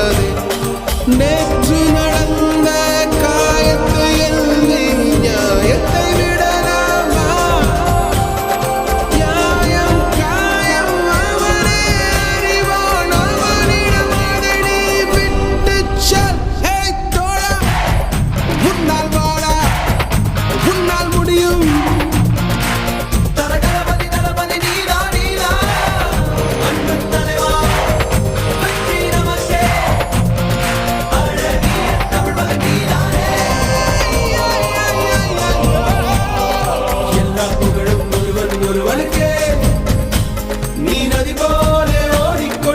ఉండదు నే